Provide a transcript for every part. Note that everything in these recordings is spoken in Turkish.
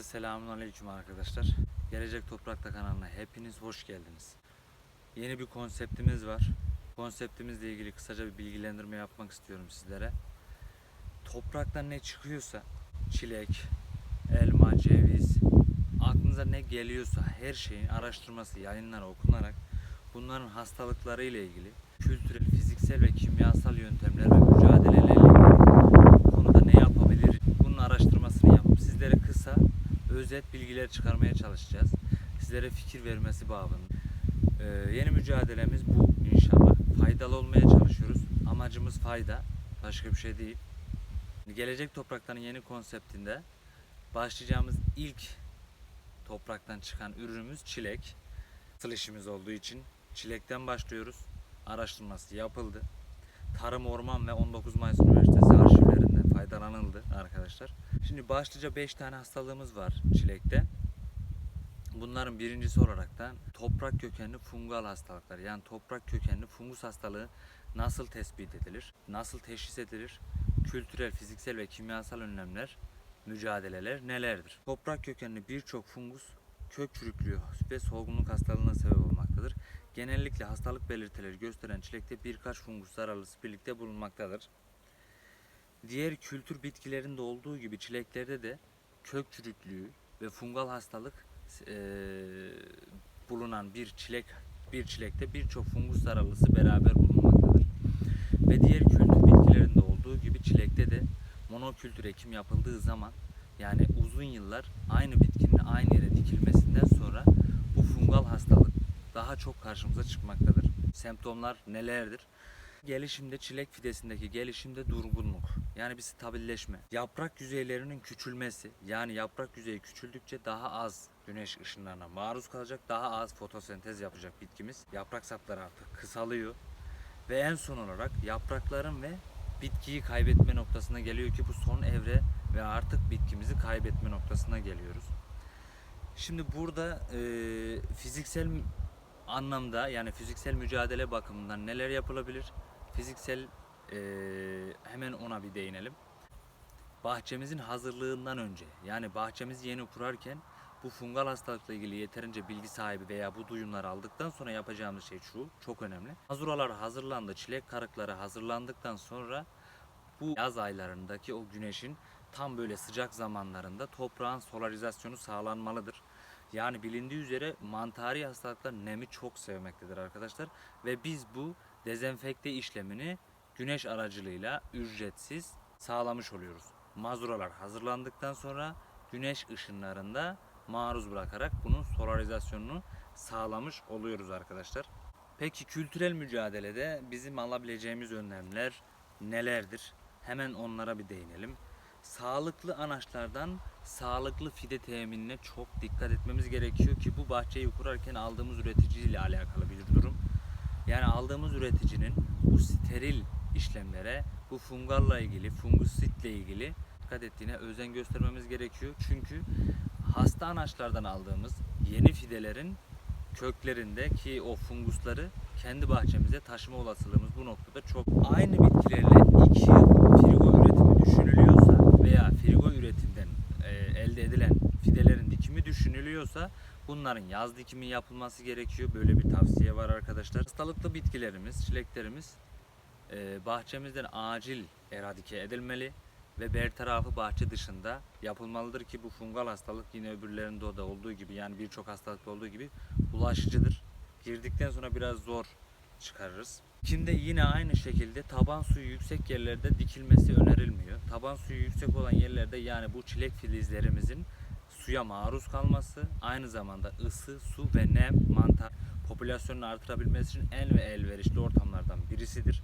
Herkese selamun aleyküm arkadaşlar. Gelecek Toprakta kanalına hepiniz hoş geldiniz. Yeni bir konseptimiz var. Konseptimizle ilgili kısaca bir bilgilendirme yapmak istiyorum sizlere. Topraktan ne çıkıyorsa çilek, elma, ceviz, aklınıza ne geliyorsa her şeyin araştırması, yayınlara okunarak bunların hastalıkları ile ilgili kültürel, fiziksel ve kimyasal yöntemler ve mücadelelerle ilgili konuda ne yapabilir? Bunun araştırmasını yapıp sizlere kısa, özet bilgiler çıkarmaya çalışacağız. Sizlere fikir vermesi babında. Ee, yeni mücadelemiz bu inşallah. Faydalı olmaya çalışıyoruz. Amacımız fayda. Başka bir şey değil. Gelecek Toprakların yeni konseptinde başlayacağımız ilk topraktan çıkan ürünümüz çilek. Asıl işimiz olduğu için çilekten başlıyoruz. Araştırması yapıldı. Tarım Orman ve 19 Mayıs Üniversitesi arşivlerinden faydalanıldı arkadaşlar. Şimdi başlıca 5 tane hastalığımız var çilekte. Bunların birincisi olarak da toprak kökenli fungal hastalıklar. Yani toprak kökenli fungus hastalığı nasıl tespit edilir, nasıl teşhis edilir, kültürel, fiziksel ve kimyasal önlemler, mücadeleler nelerdir? Toprak kökenli birçok fungus kök çürüklüğü ve solgunluk hastalığına sebep olmaktadır. Genellikle hastalık belirtileri gösteren çilekte birkaç fungus zararlısı birlikte bulunmaktadır. Diğer kültür bitkilerinde olduğu gibi çileklerde de kök çürüklüğü ve fungal hastalık eee, bulunan bir çilek bir çilekte birçok fungus zararlısı beraber bulunmaktadır. Ve diğer kültür bitkilerinde olduğu gibi çilekte de monokültür ekim yapıldığı zaman yani uzun yıllar aynı bitkinin aynı yere dikilmesinden sonra bu fungal hastalık daha çok karşımıza çıkmaktadır. Semptomlar nelerdir? Gelişimde çilek fidesindeki gelişimde durgunluk yani bir stabilleşme. Yaprak yüzeylerinin küçülmesi yani yaprak yüzeyi küçüldükçe daha az güneş ışınlarına maruz kalacak, daha az fotosentez yapacak bitkimiz. Yaprak sapları artık kısalıyor ve en son olarak yaprakların ve bitkiyi kaybetme noktasına geliyor ki bu son evre ve artık bitkimizi kaybetme noktasına geliyoruz. Şimdi burada e, fiziksel anlamda yani fiziksel mücadele bakımından neler yapılabilir? Fiziksel e, hemen ona bir değinelim. Bahçemizin hazırlığından önce yani bahçemizi yeni kurarken bu fungal hastalıkla ilgili yeterince bilgi sahibi veya bu duyumları aldıktan sonra yapacağımız şey şu çok önemli. Mazuralar hazırlandı, çilek karıkları hazırlandıktan sonra bu yaz aylarındaki o güneşin tam böyle sıcak zamanlarında toprağın solarizasyonu sağlanmalıdır. Yani bilindiği üzere mantari hastalıklar nemi çok sevmektedir arkadaşlar. Ve biz bu dezenfekte işlemini güneş aracılığıyla ücretsiz sağlamış oluyoruz. Mazuralar hazırlandıktan sonra güneş ışınlarında maruz bırakarak bunun solarizasyonunu sağlamış oluyoruz arkadaşlar. Peki kültürel mücadelede bizim alabileceğimiz önlemler nelerdir? Hemen onlara bir değinelim. Sağlıklı anaçlardan sağlıklı fide teminine çok dikkat etmemiz gerekiyor ki bu bahçeyi kurarken aldığımız üretici ile alakalı bir durum. Yani aldığımız üreticinin bu steril işlemlere, bu fungalla ilgili, fungusitle ilgili dikkat ettiğine özen göstermemiz gerekiyor. Çünkü hasta anaçlardan aldığımız yeni fidelerin köklerinde ki o fungusları kendi bahçemize taşıma olasılığımız bu noktada çok. Aynı bitkilerle 2 yıl frigo üretimi düşünülüyorsa veya frigo üretimden e, elde edilen fidelerin dikimi düşünülüyorsa bunların yaz dikimi yapılması gerekiyor. Böyle bir tavsiye var arkadaşlar. Hastalıklı bitkilerimiz, çileklerimiz e, bahçemizden acil eradike edilmeli ve bertarafı bahçe dışında yapılmalıdır ki bu fungal hastalık yine öbürlerinde da olduğu gibi yani birçok hastalıkta olduğu gibi bulaşıcıdır. Girdikten sonra biraz zor çıkarırız. Kimde yine aynı şekilde taban suyu yüksek yerlerde dikilmesi önerilmiyor. Taban suyu yüksek olan yerlerde yani bu çilek filizlerimizin suya maruz kalması aynı zamanda ısı, su ve nem mantar popülasyonunu artırabilmesi için en ve elverişli ortamlardan birisidir.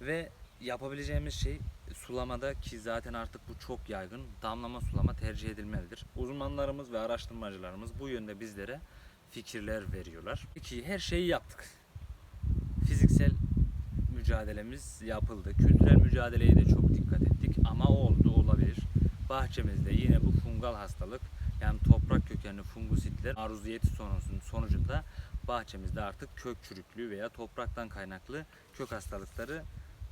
Ve yapabileceğimiz şey sulamada ki zaten artık bu çok yaygın damlama sulama tercih edilmelidir. Uzmanlarımız ve araştırmacılarımız bu yönde bizlere fikirler veriyorlar. Peki her şeyi yaptık. Fiziksel mücadelemiz yapıldı. Kültürel mücadeleye de çok dikkat ettik ama oldu olabilir. Bahçemizde yine bu fungal hastalık yani toprak kökenli fungusitler maruziyeti sonucun- sonucunda bahçemizde artık kök çürüklüğü veya topraktan kaynaklı kök hastalıkları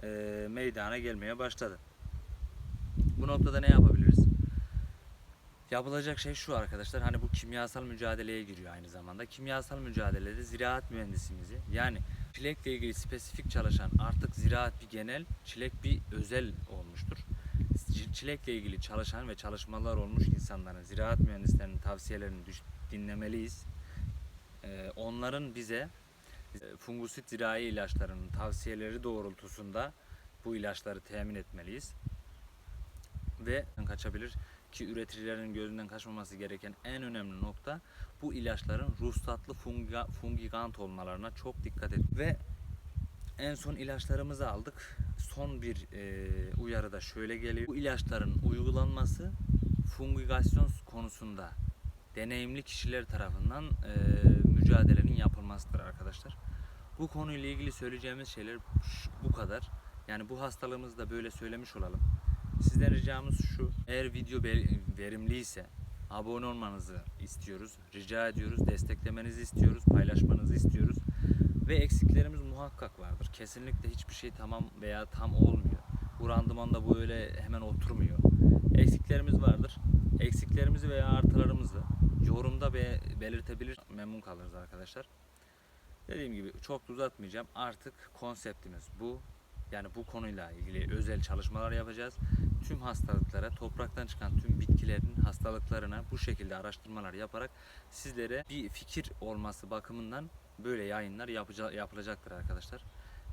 e, meydana gelmeye başladı. Bu noktada ne yapabiliriz? Yapılacak şey şu arkadaşlar hani bu kimyasal mücadeleye giriyor aynı zamanda. Kimyasal mücadelede ziraat mühendisimizi yani çilekle ilgili spesifik çalışan artık ziraat bir genel, çilek bir özel olmuştur. Çilekle ilgili çalışan ve çalışmalar olmuş insanların, ziraat mühendislerinin tavsiyelerini dinlemeliyiz. Ee, onların bize e, fungusit zirai ilaçlarının tavsiyeleri doğrultusunda bu ilaçları temin etmeliyiz. Ve kaçabilir ki üreticilerin gözünden kaçmaması gereken en önemli nokta bu ilaçların ruhsatlı funga, fungigant olmalarına çok dikkat et. Ve en son ilaçlarımızı aldık. Son bir e, uyarı da şöyle geliyor. Bu ilaçların uygulanması fungigasyon konusunda deneyimli kişiler tarafından e, mücadelenin arkadaşlar. Bu konuyla ilgili söyleyeceğimiz şeyler bu kadar. Yani bu hastalığımızı da böyle söylemiş olalım. Sizden ricamız şu. Eğer video verimliyse abone olmanızı istiyoruz. Rica ediyoruz. Desteklemenizi istiyoruz. Paylaşmanızı istiyoruz. Ve eksiklerimiz muhakkak vardır. Kesinlikle hiçbir şey tamam veya tam olmuyor. Bu randımanda bu öyle hemen oturmuyor. Eksiklerimiz vardır. Eksiklerimizi veya artılarımızı yorumda be- belirtebilir. Memnun kalırız arkadaşlar. Dediğim gibi çok uzatmayacağım. Artık konseptimiz bu. Yani bu konuyla ilgili özel çalışmalar yapacağız. Tüm hastalıklara, topraktan çıkan tüm bitkilerin hastalıklarına bu şekilde araştırmalar yaparak sizlere bir fikir olması bakımından böyle yayınlar yapılacaktır arkadaşlar.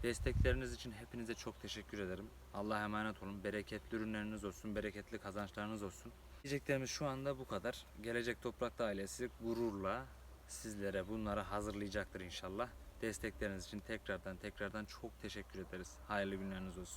Destekleriniz için hepinize çok teşekkür ederim. Allah'a emanet olun. Bereketli ürünleriniz olsun, bereketli kazançlarınız olsun. Diyeceklerimiz şu anda bu kadar. Gelecek Toprakta ailesi gururla sizlere bunları hazırlayacaktır inşallah. Destekleriniz için tekrardan tekrardan çok teşekkür ederiz. Hayırlı günleriniz olsun.